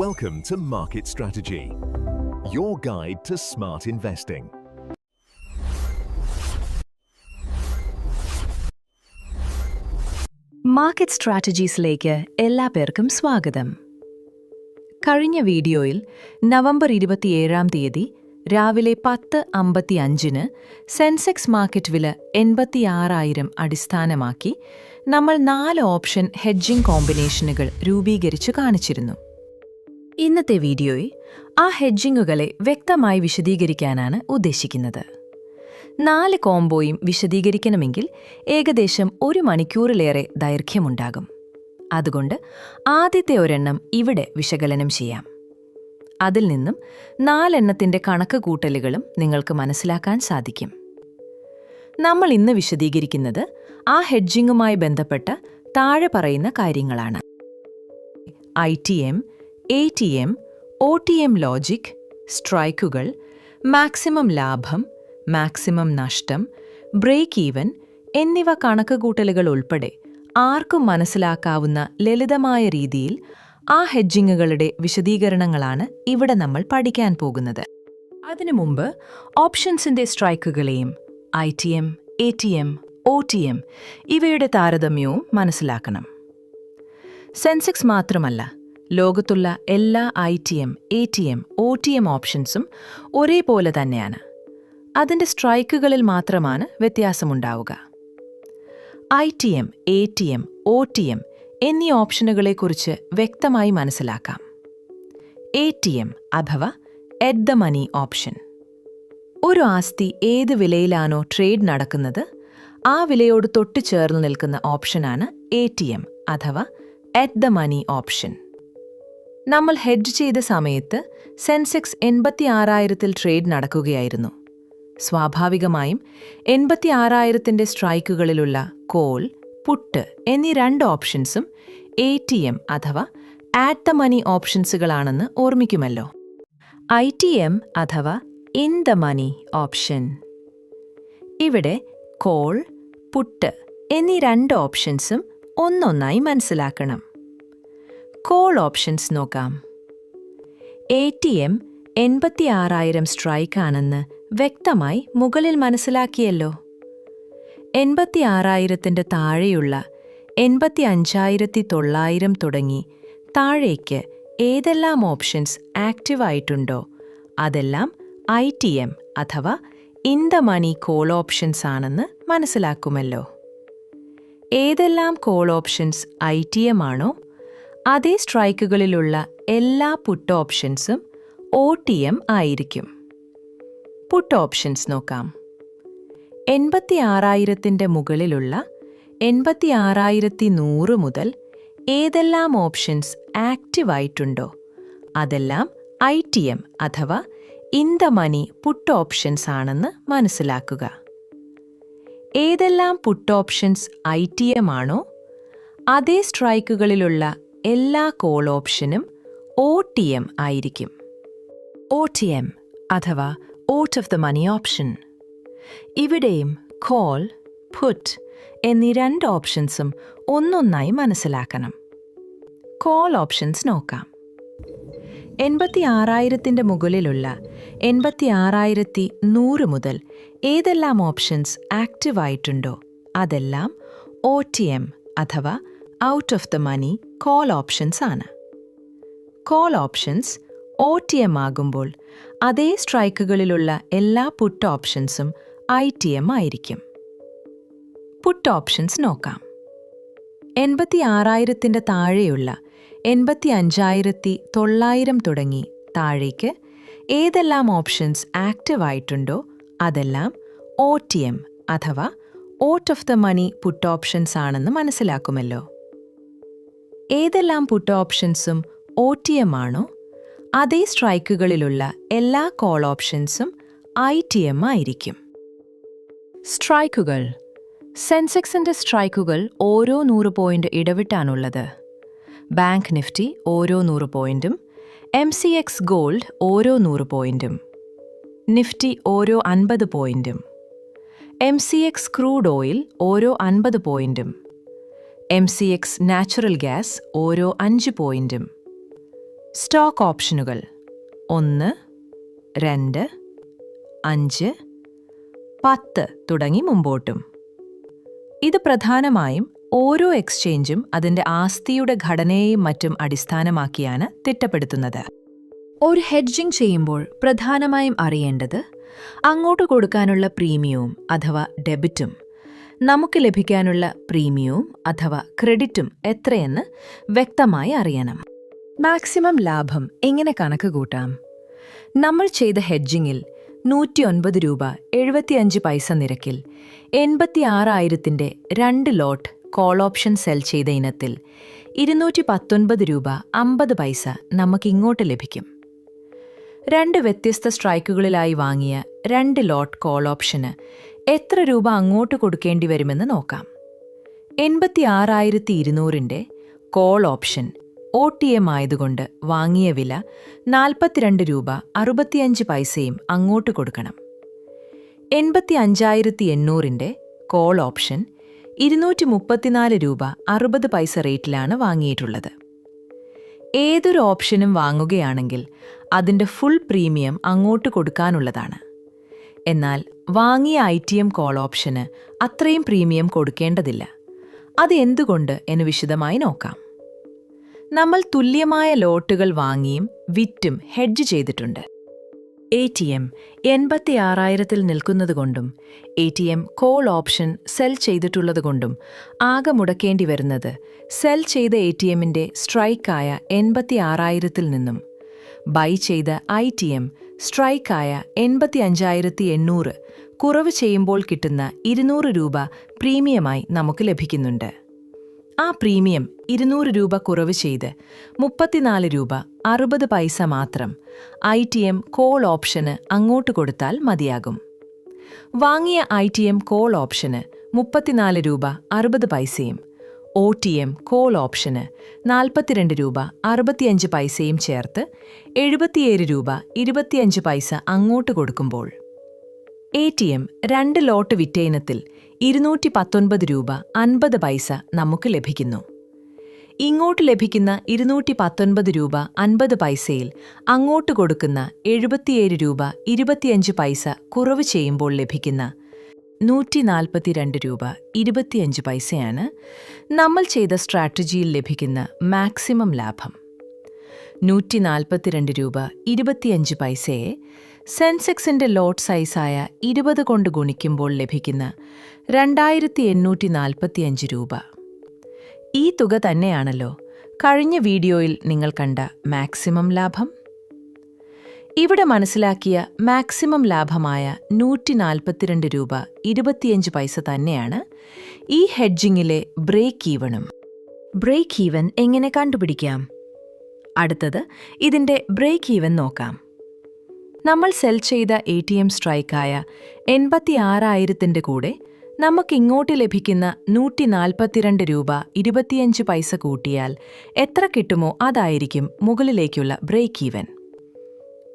Welcome to Market Strategy, your guide to smart investing. Market സ്ട്രാറ്റജീസിലേക്ക് എല്ലാ പേർക്കും സ്വാഗതം കഴിഞ്ഞ വീഡിയോയിൽ നവംബർ ഇരുപത്തിയേഴാം തീയതി രാവിലെ പത്ത് അമ്പത്തി അഞ്ചിന് സെൻസെക്സ് മാർക്കറ്റ് വില എൺപത്തിയാറായിരം അടിസ്ഥാനമാക്കി നമ്മൾ നാല് ഓപ്ഷൻ ഹെഡ്ജിംഗ് കോമ്പിനേഷനുകൾ രൂപീകരിച്ചു കാണിച്ചിരുന്നു ഇന്നത്തെ വീഡിയോയിൽ ആ ഹെഡ്ജിങ്ങുകളെ വ്യക്തമായി വിശദീകരിക്കാനാണ് ഉദ്ദേശിക്കുന്നത്. നാല് കോംബോയും വിശദീകരിക്കണമെങ്കിൽ ഏകദേശം ഒരു മണിക്കൂറിലേറെ ദൈർഘ്യമുണ്ടാകും. അതുകൊണ്ട് ആദ്യത്തെ ഒരെണ്ണം ഇവിടെ വിശകലനം ചെയ്യാം. അതിൽ നിന്നും നാലെണ്ണത്തിന്റെ കണക്ക് കൂട്ടലുകളും നിങ്ങൾക്ക് മനസ്സിലാക്കാൻ സാധിക്കും. നമ്മൾ ഇന്ന് വിശദീകരിക്കുന്നത് ആ ഹെഡ്ജിങ്ങുമായി ബന്ധപ്പെട്ട താഴെ പറയുന്ന കാര്യങ്ങളാണ്. I T M A T M O T M logic സ്ട്രൈക്കുകൾ maximum ലാഭം മാക്സിമം നഷ്ടം ബ്രേക്ക് ഈവൻ എന്നിവ കണക്കുകൂട്ടലുകൾ ഉൾപ്പെടെ ആർക്കും മനസ്സിലാക്കാവുന്ന ലളിതമായ രീതിയിൽ ആ ഹെഡ്ജിങ്ങുകളുടെ വിശദീകരണങ്ങളാണ് ഇവിടെ നമ്മൾ പഠിക്കാൻ പോകുന്നത്. അതിനു മുമ്പ് ഓപ്ഷൻസിന്റെ സ്ട്രൈക്കുകളെയും I T M A T M O T M ഇവയുടെ താരതമ്യവും മനസ്സിലാക്കണം. സെൻസെക്സ് മാത്രമല്ല ലോകത്തുള്ള എല്ലാ I T M A T M O T M ഓപ്ഷൻസും ഒരേപോലെ തന്നെയാണ്. അതിന്റെ സ്ട്രൈക്കുകളിൽ മാത്രമാണ് വ്യത്യാസമുണ്ടാവുക. I T M A T M O T M എന്നീ ഓപ്ഷനുകളെക്കുറിച്ച് വ്യക്തമായി മനസ്സിലാക്കാം. എ ടി എം അഥവാ എറ്റ് ദ മണി ഓപ്ഷൻ ഒരു ആസ്തി ഏത് വിലയിലാണോ ട്രേഡ് നടക്കുന്നത് ആ വിലയോട് തൊട്ടു ചേർന്ന് നിൽക്കുന്ന ഓപ്ഷനാണ് എ ടി എം അഥവാ എറ്റ് ദ മണി ഓപ്ഷൻ നമ്മൾ ഹെഡ്ജ് ചെയ്ത സമയത്ത് സെൻസെക്സ് എൺപത്തി ആറായിരത്തിൽ ട്രേഡ് നടക്കുകയായിരുന്നു. സ്വാഭാവികമായും എൺപത്തി ആറായിരത്തിന്റെ സ്ട്രൈക്കുകളിലുള്ള കോൾ പുട്ട് എന്നീ രണ്ട് ഓപ്ഷൻസും എ ടി എം അഥവാ ആറ്റ് ദ മണി ഓപ്ഷൻസുകളാണെന്ന് ഓർമ്മിക്കുമല്ലോ. ഐ ടി എം അഥവാ ഇൻ ദ മണി ഓപ്ഷൻ. ഇവിടെ കോൾ പുട്ട് എന്നീ രണ്ട് ഓപ്ഷൻസും ഒന്നൊന്നായി മനസ്സിലാക്കണം. കോൾ ഓപ്ഷൻസ് നോക്കാം. എ ടി എം എൺപത്തി ആറായിരം സ്ട്രൈക്കാണെന്ന് വ്യക്തമായി മുകളിൽ മനസ്സിലാക്കിയല്ലോ. എൺപത്തി ആറായിരത്തിന്റെ താഴെയുള്ള എൺപത്തി അഞ്ചായിരത്തി തൊള്ളായിരം തുടങ്ങി താഴേക്ക് ഏതെല്ലാം ഓപ്ഷൻസ് ആക്റ്റീവ് ആയിട്ടുണ്ടോ? അതെല്ലാം ഐ ടി എം അഥവാ in the money call options ആണെന്ന് മനസ്സിലാക്കുമല്ലോ. ഏതെല്ലാം call options I T M ആണോ? അതേ സ്ട്രൈക്കുകളിലുള്ള എല്ലാ പുട്ട് ഓപ്ഷൻസും ഒ ടി എം ആയിരിക്കും. പുട്ട് ഓപ്ഷൻസ് നോക്കാം. എൺപത്തി ആറായിരത്തിന്റെ മുകളിലുള്ള എൺപത്തി ആറായിരത്തി നൂറ് മുതൽ ഏതെല്ലാം ഓപ്ഷൻസ് ആക്റ്റീവ് ആയിട്ടുണ്ടോ? അതെല്ലാം ഐ ടി എം അഥവാ in the money put options ആണെന്ന് മനസ്സിലാക്കുക. ഏതെല്ലാം put options I T M ആണോ? അതേ സ്ട്രൈക്കുകളിലുള്ള എല്ലാ കോൾ ഓപ്ഷനും ഒ ടി എം ആയിരിക്കും. ഒ ടി എം അഥവാ out of the money option ഇവിടെയും കോൾ ഫുട്ട് എന്നീ രണ്ട് ഓപ്ഷൻസും ഒന്നൊന്നായി മനസ്സിലാക്കണം. കോൾ ഓപ്ഷൻസ് നോക്കാം. എൺപത്തി ആറായിരത്തിന്റെ മുകളിലുള്ള എൺപത്തി ആറായിരത്തി നൂറ് മുതൽ ഏതെല്ലാം ഓപ്ഷൻസ് ആക്റ്റീവ് ആയിട്ടുണ്ടോ? അതെല്ലാം ഒ ടി എം അഥവാ out of the money call options ആണ്. Call options O T M ആകുമ്പോൾ അതേ സ്ട്രൈക്കുകളിലുള്ള എല്ലാ പുട്ട് ഓപ്ഷൻസും ഐ ടി എം ആയിരിക്കും. പുട്ട് ഓപ്ഷൻസ് നോക്കാം. എൺപത്തി ആറായിരത്തിന്റെ താഴെയുള്ള എൺപത്തി അഞ്ചായിരത്തി തൊള്ളായിരം തുടങ്ങി താഴേക്ക് ഏതെല്ലാം ഓപ്ഷൻസ് ആക്റ്റീവ് ആയിട്ടുണ്ടോ അതെല്ലാം ഒ ടി എം അഥവാ out of the money put options ആണെന്ന് മനസ്സിലാക്കുമല്ലോ. ഏതെല്ലാം പുട്ട് ഓപ്ഷൻസും ഒ ടി എം ആണോ? അതേ സ്ട്രൈക്കുകളിലുള്ള എല്ലാ കോൾ ഓപ്ഷൻസും ഐ ടി എം ആയിരിക്കും. സ്ട്രൈക്കുകൾ. സെൻസെക്സിന്റെ സ്ട്രൈക്കുകൾ ഓരോ നൂറ് പോയിന്റ് ഇടവിട്ടാണുള്ളത്. ബാങ്ക് നിഫ്റ്റി ഓരോ നൂറ് പോയിന്റും എം സി എക്സ് ഗോൾഡ് ഓരോ നൂറ് പോയിന്റും നിഫ്റ്റി ഓരോ അൻപത് പോയിന്റും M C X crude oil ഓരോ അൻപത് പോയിന്റും M C X natural gas ഓരോ അഞ്ച് പോയിന്റും. സ്റ്റോക്ക് ഓപ്ഷനുകൾ ഒന്ന് രണ്ട് അഞ്ച് പത്ത് തുടങ്ങി മുമ്പോട്ടും. ഇത് പ്രധാനമായും ഓരോ എക്സ്ചേഞ്ചും അതിന്റെ ആസ്തിയുടെ ഘടനയെയും മറ്റും അടിസ്ഥാനമാക്കിയാണ് തിട്ടപ്പെടുത്തുന്നത്. ഒരു ഹെഡ്ജിംഗ് ചെയ്യുമ്പോൾ പ്രധാനമായും അറിയേണ്ടത് അങ്ങോട്ട് കൊടുക്കാനുള്ള പ്രീമിയവും അഥവാ ഡെബിറ്റും. നമുക്ക് ലഭിക്കാനുള്ള പ്രീമിയവും അഥവാ ക്രെഡിറ്റും എത്രയെന്ന് വ്യക്തമായി അറിയണം. മാക്സിമം ലാഭം എങ്ങനെ കണക്ക് കൂട്ടാം? നമ്മൾ ചെയ്ത ഹെഡ്ജിങ്ങിൽ നൂറ്റിയൊൻപത് രൂപ എഴുപത്തിയഞ്ച് പൈസ നിരക്കിൽ എൺപത്തിയാറായിരത്തിന്റെ രണ്ട് ലോട്ട് കോൾ ഓപ്ഷൻ സെൽ ചെയ്ത ഇനത്തിൽ ഇരുന്നൂറ്റി പത്തൊൻപത് രൂപ അമ്പത് പൈസ നമുക്കിങ്ങോട്ട് ലഭിക്കും. രണ്ട് വ്യത്യസ്ത സ്ട്രൈക്കുകളിലായി വാങ്ങിയ രണ്ട് ലോട്ട് കോൾ ഓപ്ഷന് എത്ര രൂപ അങ്ങോട്ട് കൊടുക്കേണ്ടി വരുമെന്ന് നോക്കാം. എൺപത്തി ആറായിരത്തി ഇരുന്നൂറിന്റെ call option O T M ആയതുകൊണ്ട് വാങ്ങിയ വില നാൽപ്പത്തിരണ്ട് രൂപ അറുപത്തിയഞ്ച് പൈസയും അങ്ങോട്ട് കൊടുക്കണം. എൺപത്തി അഞ്ചായിരത്തി എണ്ണൂറിന്റെ കോൾ ഓപ്ഷൻ ഇരുന്നൂറ്റി മുപ്പത്തിനാല് രൂപ അറുപത് പൈസ റേറ്റിലാണ് വാങ്ങിയിട്ടുള്ളത്. ഏതൊരു ഓപ്ഷനും വാങ്ങുകയാണെങ്കിൽ അതിന്റെ ഫുൾ പ്രീമിയം അങ്ങോട്ട് കൊടുക്കാനുള്ളതാണ്. എന്നാൽ വാങ്ങിയ ഐ ടി എം കോൾ ഓപ്ഷന് അത്രയും പ്രീമിയം കൊടുക്കേണ്ടതില്ല. അത് എന്തുകൊണ്ട് എന്ന് വിശദമായി നോക്കാം. നമ്മൾ തുല്യമായ ലോട്ടുകൾ വാങ്ങിയും വിറ്റും ഹെഡ്ജ് ചെയ്തിട്ടുണ്ട്. എ ടി എം എൺപത്തി ആറായിരത്തിൽ നിൽക്കുന്നതുകൊണ്ടും A T M call option sell ചെയ്തിട്ടുള്ളതുകൊണ്ടും ആകെ മുടക്കേണ്ടി വരുന്നത് സെൽ ചെയ്ത എ ടി എമ്മിന്റെ സ്ട്രൈക്കായ എൺപത്തി ആറായിരത്തിൽ നിന്നും. ബൈ ചെയ്ത ഐ ടി എം സ്ട്രൈക്കായ എൺപത്തി അഞ്ചായിരത്തി എണ്ണൂറ് കുറവ് ചെയ്യുമ്പോൾ കിട്ടുന്ന ഇരുന്നൂറ് രൂപ പ്രീമിയമായി നമുക്ക് ലഭിക്കുന്നുണ്ട്. ആ പ്രീമിയം ഇരുന്നൂറ് രൂപ കുറവ് ചെയ്ത് മുപ്പത്തിനാല് രൂപ അറുപത് പൈസ മാത്രം ഐ ടി എം കോൾ ഓപ്ഷന് അങ്ങോട്ട് കൊടുത്താൽ മതിയാകും. വാങ്ങിയ ഐ ടി എം കോൾ ഓപ്ഷന് മുപ്പത്തിനാല് രൂപ അറുപത് പൈസയും ഒ ടി എം കോൾ ഓപ്ഷന് നാൽപ്പത്തിരണ്ട് രൂപ അറുപത്തിയഞ്ച് പൈസയും ചേർത്ത് എഴുപത്തിയേഴ് രൂപ ഇരുപത്തിയഞ്ച് പൈസ അങ്ങോട്ട് കൊടുക്കുമ്പോൾ. എ ടി എം രണ്ട് ലോട്ട് വിറ്റയിനത്തിൽ ഇരുന്നൂറ്റി പത്തൊൻപത് രൂപ അൻപത് പൈസ നമുക്ക് ലഭിക്കുന്നു. ഇങ്ങോട്ട് ലഭിക്കുന്ന ഇരുന്നൂറ്റി പത്തൊൻപത് രൂപ അൻപത് പൈസയിൽ അങ്ങോട്ട് കൊടുക്കുന്ന എഴുപത്തിയേഴ് രൂപ ഇരുപത്തിയഞ്ച് പൈസ കുറവ് ചെയ്യുമ്പോൾ ലഭിക്കുന്ന നൂറ്റി നാൽപ്പത്തിരണ്ട് രൂപ ഇരുപത്തിയഞ്ച് പൈസയാണ് നമ്മൾ ചെയ്ത സ്ട്രാറ്റജിയിൽ ലഭിക്കുന്ന മാക്സിമം ലാഭം. നൂറ്റി നാൽപ്പത്തിരണ്ട് രൂപ ഇരുപത്തിയഞ്ച് പൈസയെ സെൻസെക്സിന്റെ ലോട്ട് സൈസായ ഇരുപത് കൊണ്ട് ഗുണിക്കുമ്പോൾ ലഭിക്കുന്ന രണ്ടായിരത്തി എണ്ണൂറ്റി നാൽപ്പത്തിയഞ്ച് രൂപ. ഈ തുക തന്നെയാണല്ലോ കഴിഞ്ഞ വീഡിയോയിൽ നിങ്ങൾ കണ്ട മാക്സിമം ലാഭം. ഇവിടെ മനസ്സിലാക്കിയ മാക്സിമം ലാഭമായ നൂറ്റി നാൽപ്പത്തിരണ്ട് രൂപ ഇരുപത്തിയഞ്ച് പൈസ തന്നെയാണ് ഈ ഹെഡ്ജിങ്ങിലെ ബ്രേക്ക് ഈവണും. ബ്രേക്ക് ഈവൻ എങ്ങനെ കണ്ടുപിടിക്കാം? അടുത്തത് ഇതിന്റെ ബ്രേക്ക് ഈവൻ നോക്കാം. നമ്മൾ സെൽ ചെയ്ത എ ടി എം സ്ട്രൈക്കായ എൺപത്തി ആറായിരത്തിന്റെ കൂടെ നമുക്കിങ്ങോട്ട് ലഭിക്കുന്ന നൂറ്റി നാൽപ്പത്തിരണ്ട് രൂപ ഇരുപത്തിയഞ്ച് പൈസ കൂട്ടിയാൽ എത്ര കിട്ടുമോ അതായിരിക്കും മുകളിലേക്കുള്ള ബ്രേക്ക് ഈവൻ.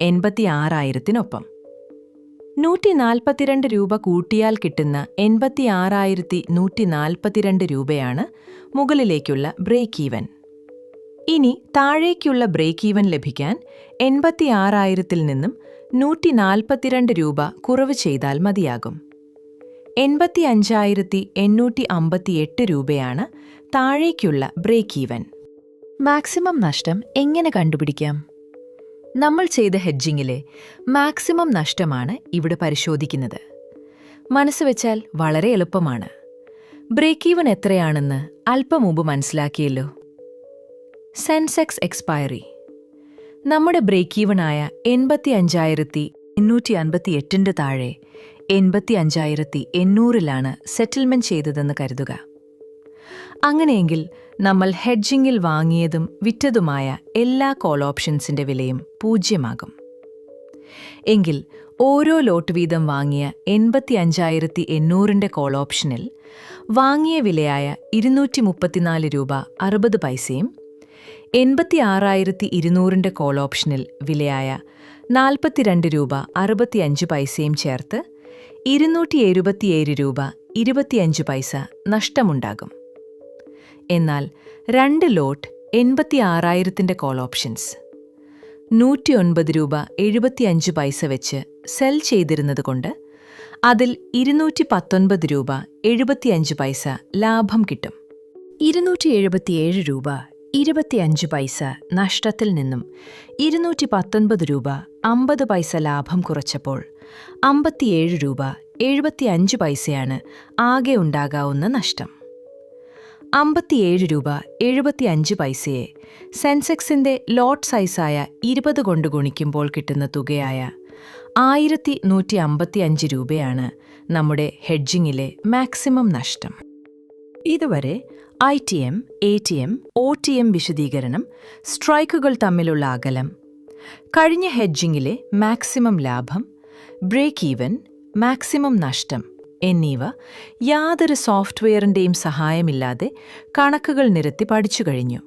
എൺപത്തി ആറായിരത്തിനൊപ്പം നൂറ്റി നാൽപ്പത്തിരണ്ട് രൂപ കൂട്ടിയാൽ കിട്ടുന്ന എൺപത്തി ആറായിരത്തി നൂറ്റി നാൽപ്പത്തിരണ്ട് രൂപയാണ് മുകളിലേക്കുള്ള ബ്രേക്ക് ഈവൻ ഇനി താഴേക്കുള്ള ബ്രേക്ക് ഈവൻ ലഭിക്കാൻ എൺപത്തി ആറായിരത്തിൽ നിന്നും നൂറ്റി നാൽപ്പത്തിരണ്ട് രൂപ കുറവ് ചെയ്താൽ മതിയാകും. എൺപത്തി അഞ്ചായിരത്തി എണ്ണൂറ്റി അമ്പത്തിയെട്ട് രൂപയാണ് താഴേക്കുള്ള ബ്രേക്ക് ഈവൻ മാക്സിമം നഷ്ടം എങ്ങനെ കണ്ടുപിടിക്കാം? നമ്മൾ ചെയ്ത ഹെഡ്ജിങ്ങിലെ മാക്സിമം നഷ്ടമാണ് ഇവിടെ പരിശോധിക്കുന്നത്. മനസ്സ് വെച്ചാൽ വളരെ എളുപ്പമാണ്. ബ്രേക്ക് ഈവൻ എത്രയാണെന്ന് അല്പം മുമ്പ് മനസ്സിലാക്കിയല്ലോ. Sensex expiry. നമ്മുടെ ബ്രേക്ക് ഈവനായ എൺപത്തി അഞ്ചായിരത്തി എണ്ണൂറ്റി അൻപത്തി എട്ടിന്റെ താഴെ എൺപത്തി അഞ്ചായിരത്തി എണ്ണൂറിലാണ് സെറ്റിൽമെന്റ് ചെയ്തതെന്ന് കരുതുക. അങ്ങനെയെങ്കിൽ നമ്മൾ ഹെഡ്ജിങ്ങിൽ വാങ്ങിയതും വിറ്റതുമായ എല്ലാ കോൾ ഓപ്ഷൻസിന്റെ വിലയും പൂജ്യമാകും. എങ്കിൽ ഓരോ ലോട്ട് വീതം വാങ്ങിയ എൺപത്തി അഞ്ചായിരത്തി എണ്ണൂറിന്റെ കോൾ ഓപ്ഷനിൽ വാങ്ങിയ വിലയായ ഇരുന്നൂറ്റി മുപ്പത്തിനാല് രൂപ അറുപത് പൈസയും എൺപത്തി ആറായിരത്തി ഇരുന്നൂറിന്റെ കോൾ ഓപ്ഷനിൽ വിലയായ നാൽപ്പത്തിരണ്ട് രൂപ അറുപത്തിയഞ്ച് പൈസയും ചേർത്ത് ഇരുന്നൂറ്റി എഴുപത്തിയേഴ് രൂപ ഇരുപത്തിയഞ്ച് പൈസ നഷ്ടമുണ്ടാകും. എന്നാൽ രണ്ട് ലോട്ട് എൺപത്തി ആറായിരത്തിന്റെ കോൾ ഓപ്ഷൻസ് നൂറ്റി ഒൻപത് രൂപ എഴുപത്തിയഞ്ച് പൈസ വെച്ച് സെൽ ചെയ്തിരുന്നത് കൊണ്ട് അതിൽ ഇരുന്നൂറ്റി പത്തൊൻപത് രൂപ എഴുപത്തിയഞ്ച് പൈസ ലാഭം കിട്ടും. ഇരുന്നൂറ്റി എഴുപത്തിയേഴ് രൂപ ഇരുപത്തിയഞ്ച് പൈസ നഷ്ടത്തിൽ നിന്നും ഇരുന്നൂറ്റി പത്തൊൻപത് രൂപ അമ്പത് പൈസ ലാഭം കുറച്ചപ്പോൾ അമ്പത്തിയേഴ് രൂപ എഴുപത്തിയഞ്ച് പൈസയാണ് ആകെ ഉണ്ടാകാവുന്ന നഷ്ടം. അമ്പത്തിയേഴ് രൂപ എഴുപത്തിയഞ്ച് പൈസയെ. സെൻസെക്സിന്റെ ലോട്ട് സൈസായ ഇരുപത് കൊണ്ട് ഗുണിക്കുമ്പോൾ കിട്ടുന്ന തുകയായ ആയിരത്തി നൂറ്റി അമ്പത്തിയഞ്ച് രൂപയാണ് നമ്മുടെ ഹെഡ്ജിങ്ങിലെ മാക്സിമം നഷ്ടം. ഇതുവരെ I T M A T M O T M വിശദീകരണം സ്ട്രൈക്കുകൾ തമ്മിലുള്ള അകലം കഴിഞ്ഞ ഹെഡ്ജിങ്ങിലെ മാക്സിമം ലാഭം ബ്രേക്ക് ഈവൻ മാക്സിമം നഷ്ടം എന്നിവ യാതൊരു സോഫ്റ്റ്വെയറിന്റെയും സഹായമില്ലാതെ കണക്കുകൾ നിരത്തി പഠിച്ചു കഴിഞ്ഞു.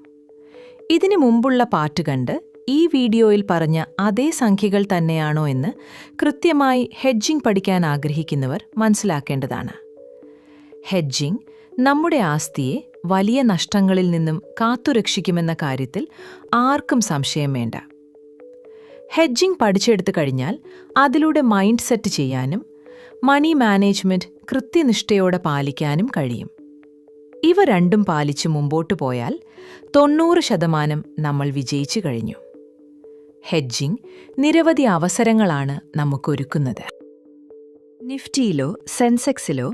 ഇതിനു മുമ്പുള്ള പാട്ട് കണ്ട് ഈ വീഡിയോയിൽ പറഞ്ഞ അതേ സംഖ്യകൾ തന്നെയാണോ എന്ന് കൃത്യമായി ഹെഡ്ജിംഗ് പഠിക്കാൻ ആഗ്രഹിക്കുന്നവർ മനസ്സിലാക്കേണ്ടതാണ്. ഹെഡ്ജിംഗ് നമ്മുടെ ആസ്തിയെ വലിയ നഷ്ടങ്ങളിൽ നിന്നും കാത്തുരക്ഷിക്കുമെന്ന കാര്യത്തിൽ ആർക്കും സംശയം വേണ്ട. ഹെഡ്ജിംഗ് പഠിച്ചെടുത്തു കഴിഞ്ഞാൽ അതിലൂടെ മൈൻഡ് സെറ്റ് ചെയ്യാനും മണി മാനേജ്മെന്റ് കൃത്യനിഷ്ഠയോടെ പാലിക്കാനും കഴിയും. ഇവ രണ്ടും പാലിച്ച് മുമ്പോട്ടു പോയാൽ തൊണ്ണൂറ് ശതമാനം നമ്മൾ വിജയിച്ചു കഴിഞ്ഞു. ഹെഡ്ജിംഗ് നിരവധി അവസരങ്ങളാണ് നമുക്കൊരുക്കുന്നത്. നിഫ്റ്റിയിലോ സെൻസെക്സിലോ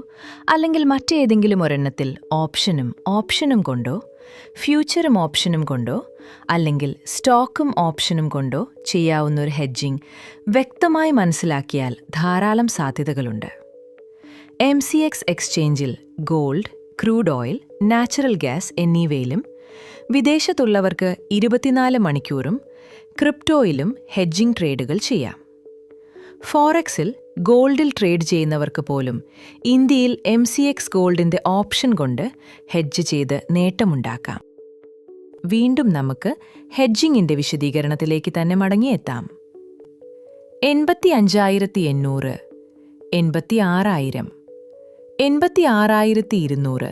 അല്ലെങ്കിൽ മറ്റേതെങ്കിലും ഒരെണ്ണത്തിൽ ഓപ്ഷനും ഓപ്ഷനും കൊണ്ടോ ഫ്യൂച്ചറും ഓപ്ഷനും കൊണ്ടോ അല്ലെങ്കിൽ സ്റ്റോക്കും ഓപ്ഷനും കൊണ്ടോ ചെയ്യാവുന്ന ഒരു ഹെഡ്ജിംഗ് വ്യക്തമായി മനസ്സിലാക്കിയാൽ ധാരാളം സാധ്യതകളുണ്ട്. എം സി എക്സ് എക്സ്ചേഞ്ചിൽ gold crude oil natural gas എന്നിവയിലും വിദേശത്തുള്ളവർക്ക് ഇരുപത്തിനാല് മണിക്കൂറും ക്രിപ്റ്റോയിലും ഹെഡ്ജിംഗ് ട്രേഡുകൾ ചെയ്യാം. ഫോറക്സിൽ ഗോൾഡിൽ ട്രേഡ് ചെയ്യുന്നവർക്ക് പോലും ഇന്ത്യയിൽ എം സി എക്സ് ഗോൾഡിന്റെ ഓപ്ഷൻ കൊണ്ട് ഹെഡ്ജ് ചെയ്ത് നേട്ടമുണ്ടാക്കാം. വീണ്ടും നമുക്ക് ഹെഡ്ജിങ്ങിന്റെ വിശദീകരണത്തിലേക്ക് തന്നെ മടങ്ങിയെത്താം. എൺപത്തി അഞ്ചായിരത്തി എണ്ണൂറ് എൺപത്തി ആറായിരം എൺപത്തി ആറായിരത്തി ഇരുന്നൂറ്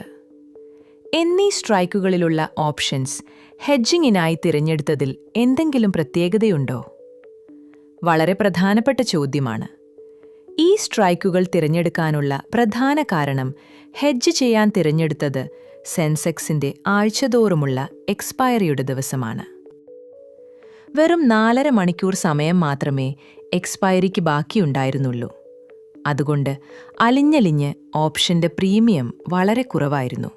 എന്നീ സ്ട്രൈക്കുകളിലുള്ള ഓപ്ഷൻസ് ഹെഡ്ജിങ്ങിനായി തിരഞ്ഞെടുത്തതിൽ എന്തെങ്കിലും പ്രത്യേകതയുണ്ടോ? വളരെ പ്രധാനപ്പെട്ട ചോദ്യമാണ്. ഈ സ്ട്രൈക്കുകൾ തിരഞ്ഞെടുക്കാനുള്ള പ്രധാന കാരണം ഹെഡ്ജ് ചെയ്യാൻ തിരഞ്ഞെടുത്തത് സെൻസെക്സിന്റെ ആഴ്ചതോറുമുള്ള എക്സ്പയറിയുടെ ദിവസമാണ്. വെറും നാലര മണിക്കൂർ സമയം മാത്രമേ എക്സ്പയറിക്ക് ബാക്കിയുണ്ടായിരുന്നുള്ളൂ. അതുകൊണ്ട് അലിഞ്ഞലിഞ്ഞ് ഓപ്ഷന്റെ പ്രീമിയം വളരെ കുറവായിരുന്നു.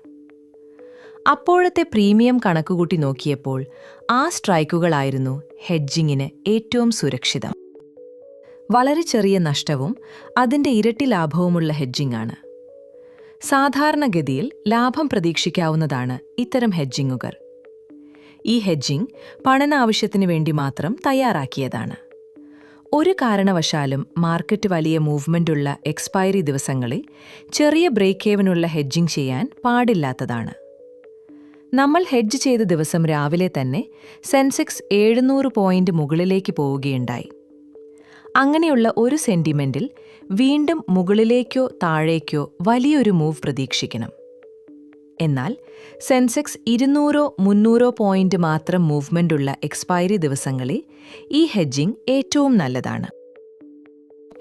അപ്പോഴത്തെ പ്രീമിയം കണക്കുകൂട്ടി നോക്കിയപ്പോൾ ആ സ്ട്രൈക്കുകളായിരുന്നു ഹെഡ്ജിങ്ങിന് ഏറ്റവും സുരക്ഷിതം. വളരെ ചെറിയ നഷ്ടവും അതിന്റെ ഇരട്ടി ലാഭവുമുള്ള ഹെഡ്ജിംഗ് ആണ്. സാധാരണഗതിയിൽ ലാഭം പ്രതീക്ഷിക്കാവുന്നതാണ് ഇത്തരം ഹെഡ്ജിങ്ങുകൾ ഈ ഹെഡ്ജിംഗ് പണനാവശ്യത്തിന് വേണ്ടി മാത്രം തയ്യാറാക്കിയതാണ്. ഒരു കാരണവശാലും മാർക്കറ്റ് വലിയ മൂവ്മെന്റുള്ള എക്സ്പയറി ദിവസങ്ങളിൽ ചെറിയ ബ്രേക്ക് ഹേവനുള്ള ഹെഡ്ജിംഗ് ചെയ്യാൻ പാടില്ലാത്തതാണ്. നമ്മൾ ഹെഡ്ജ് ചെയ്ത ദിവസം രാവിലെ തന്നെ സെൻസെക്സ് എഴുന്നൂറ് പോയിന്റ് മുകളിലേക്ക് പോവുകയുണ്ടായി. അങ്ങനെയുള്ള ഒരു സെന്റിമെന്റിൽ വീണ്ടും മുകളിലേക്കോ താഴേക്കോ വലിയൊരു മൂവ് പ്രതീക്ഷിക്കണം. എന്നാൽ സെൻസെക്സ് ഇരുന്നൂറോ മുന്നൂറോ പോയിന്റ് മാത്രം മൂവ്മെന്റ് ഉള്ള എക്സ്പയറി ദിവസങ്ങളിൽ ഈ ഹെഡ്ജിംഗ് ഏറ്റവും നല്ലതാണ്.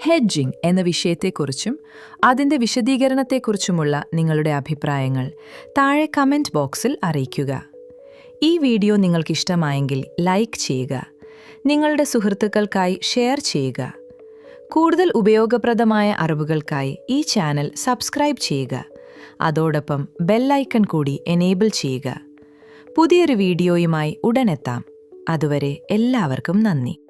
ഹെഡ്ജിംഗ് എന്ന വിഷയത്തെക്കുറിച്ചും അതിന്റെ വിശദീകരണത്തെക്കുറിച്ചുമുള്ള നിങ്ങളുടെ അഭിപ്രായങ്ങൾ താഴെ കമന്റ് ബോക്സിൽ അറിയിക്കുക. ഈ വീഡിയോ നിങ്ങൾക്കിഷ്ടമായെങ്കിൽ ലൈക്ക് ചെയ്യുക. നിങ്ങളുടെ സുഹൃത്തുക്കൾക്കായി ഷെയർ ചെയ്യുക. കൂടുതൽ ഉപയോഗപ്രദമായ അറിവുകൾക്കായി ഈ ചാനൽ സബ്സ്ക്രൈബ് ചെയ്യുക. അതോടൊപ്പം ബെല്ലൈക്കൺ കൂടി എനേബിൾ ചെയ്യുക. പുതിയൊരു വീഡിയോയുമായി ഉടനെത്താം. അതുവരെ എല്ലാവർക്കും നന്ദി.